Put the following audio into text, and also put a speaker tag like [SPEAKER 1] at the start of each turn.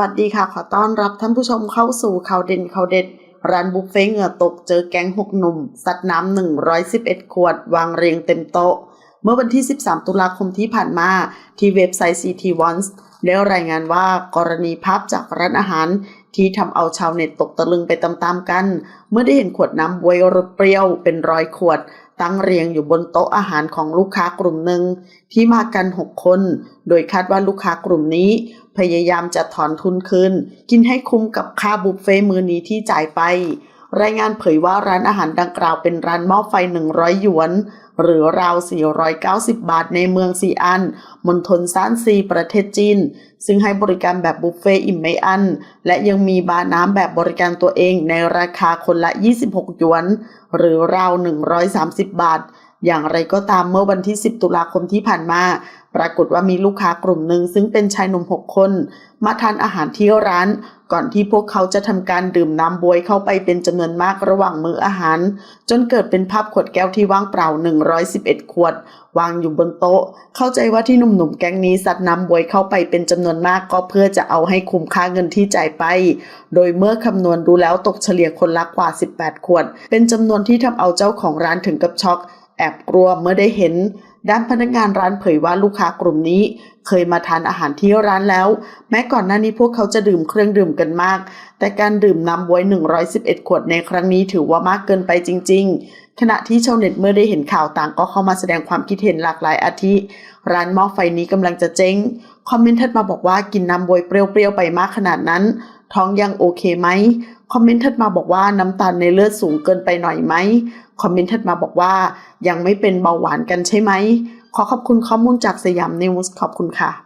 [SPEAKER 1] วัสดีค่ะ ขอต้อนรับท่านผู้ชมเข้าสู่ข่าวเด่นข่าวเด็ด ร้านบุฟเฟ่ต์เหงื่อตกเจอแก๊งหกหนุ่ม สัดน้ำหนึ่งร้อยสิบเอ็ดขวด วางเรียงเต็มโต๊ะ เมื่อวันที่ 13 ตุลาคมที่ผ่านมา ที่เว็บไซต์ CT Once ได้รายงานว่ากรณีภาพจากร้านอาหาร ที่ทำเอาชาวเน็ตตกตะลึงไปตามๆกัน เมื่อได้เห็นขวดน้ำบวยรสเปรี้ยวเป็นร้อยขวด ตั้งเรียงอยู่บนโต๊ะอาหารของลูกค้ากลุ่มหนึ่ง ที่มากัน 6 คน โดยคาดว่าลูกค้ากลุ่มนี้ พยายามจะถอนทุนคืน กินให้คุ้มกับค่าบุฟเฟ่ต์มื้อนี้ที่จ่ายไปรายงานเผยว่าร้านอาหารดังกล่าวเป็นร้านหม้อไฟ 100 หยวนหรือราว 490 บาทในเมืองซีอัน มณฑลซานซีประเทศจีน ซึ่งให้บริการแบบบุฟเฟ่อิ่มไม่อั้น และยังมีบาร์น้ำแบบบริการตัวเองในราคาคนละ 26 หยวน หรือราว 130 บาท อย่างไรก็ตามเมื่อวันที่ 10 ตุลาคมที่ผ่านมา ปรากฏว่ามีลูกค้ากลุ่มหนึ่งซึ่งเป็นชายหนุ่ม 6 คน มาทานอาหารที่ร้านก่อนที่พวกเขาจะทำการดื่มน้ำบวยเข้าไปเป็นจำนวนมากระหว่างมื้ออาหาร จนเกิดเป็นภาพขวดแก้วที่ว่างเปล่า111 ขวด วางอยู่บนโต๊ะ เข้าใจว่าที่หนุ่มๆแก๊งนี้ซัดน้ำบวยเข้าไปเป็นจำนวนมากก็เพื่อจะเอาให้คุ้มค่าเงินที่จ่ายไป โดยเมื่อคำนวณดูแล้วตกเฉลี่ยคนละกว่า 18 ขวด เป็นจำนวนที่ทำเอาเจ้าของร้านถึงกับช็อก แอบกลัวเมื่อได้เห็นด้านพนักงานร้านเผยว่าลูกค้ากลุ่มนี้ เคยมาทานอาหารที่ร้านแล้ว แม้ก่อนหน้านี้พวกเขาจะดื่มเครื่องดื่มกันมาก แต่การดื่มน้ำบวย 111 ขวดในครั้งนี้ถือว่ามากเกินไปจริง ๆ ขณะที่ชาวเน็ตเมื่อได้เห็นข่าวต่างก็เข้ามาแสดงความคิดเห็นหลากหลายอาทิ ร้านหม้อไฟนี้กำลังจะเจ๊ง คอมเมนต์ถัดมาบอกว่ากินน้ำบวยเปรี้ยวๆไปมากขนาดนั้น ท้องยังโอเคไหม คอมเมนต์ถัดมาบอกว่าน้ำตาลในเลือดสูงเกินไปหน่อยไหม คอมเมนต์ถัดมาบอกว่ายังไม่เป็นเบาหวานกันใช่ไหม ขอขอบคุณข้อมูลจากสยามนิวส์ขอบคุณค่ะ